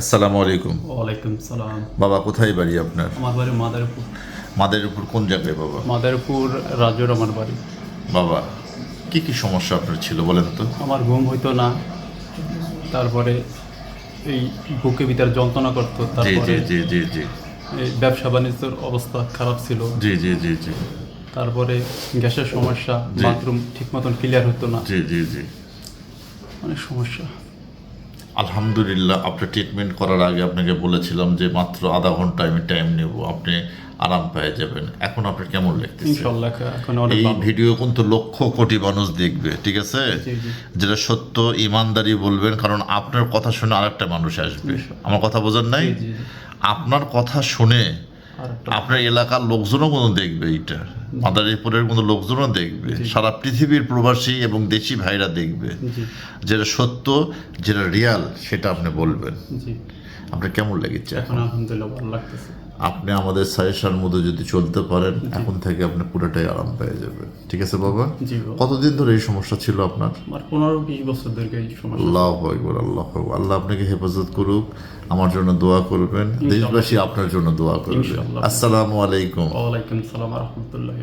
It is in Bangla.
আসসালামু আলাইকুম। ওয়ালাইকুম সালাম। বাবা কোথায় বাড়ি আপনার? আমার বাড়ি মাদারীপুর। মাদের উপর কোন জায়গায় বাবা? মাদারীপুর রাজুর আমার বাড়ি। বাবা কি কি সমস্যা আপনার ছিল বলেন তো? আমার ঘুম হইতো না তারপরে এই বুকে ভিতরে যন্ত্রণা করতো জি তারপরে জি জি জি। জি এই ব্যবসা বাণিজ্যের অবস্থা খারাপ ছিল। জি জি জি জি। তারপরে গ্যাসের সমস্যা। বাথরুম ঠিক মতন ক্লিয়ার হতো না। জি জি জি। অনেক সমস্যা। আলহামদুলিল্লাহ আপনি ট্রিটমেন্ট করার আগে আপনাকে বলেছিলাম যে মাত্র আধা ঘণ্টা আমি টাইম নেব আপনি আরাম পেয়ে যাবেন। এখন আপনার কেমন লাগতেছে? এই ভিডিও কিন্তু লক্ষ কোটি মানুষ দেখবে ঠিক আছে। যেটা সত্য ইমানদারি বলবেন কারণ আপনার কথা শুনে আরেকটা মানুষ আসবে। আমার কথা বোঝার নাই। আপনার কথা শুনে আপনার এলাকার লোকজনও কোনো দেখবে এইটা। মাদারীপুরের কোনো লোকজনও দেখবে সারা পৃথিবীর প্রবাসী এবং দেশি ভাইরা দেখবে। যেটা সত্য যেটা রিয়াল সেটা আপনি বলবেন। আপনার কেমন লেগেছে এখন আলহামদুলিল্লাহ ভালো লাগতেছে। আপনি আমাদের সাজেশন মধ্যে যদি চলতে পারেন এখন থেকে আপনি পুরোটাই আরাম পেয়ে যাবেন। ঠিক আছে বাবা? কতদিন ধরে এই সমস্যা ছিল আপনার? পনেরো বিশ বছর ধরে আল্লাহ আকবর আল্লাহ। আল্লাহ আপনাকে হেফাজত করুক আমার জন্য দোয়া করবেন। দেশবাসী আপনার জন্য দোয়া করবে। আসসালামু আলাইকুম। ওয়ালাইকুম সালাম রহমতুল্লাহ।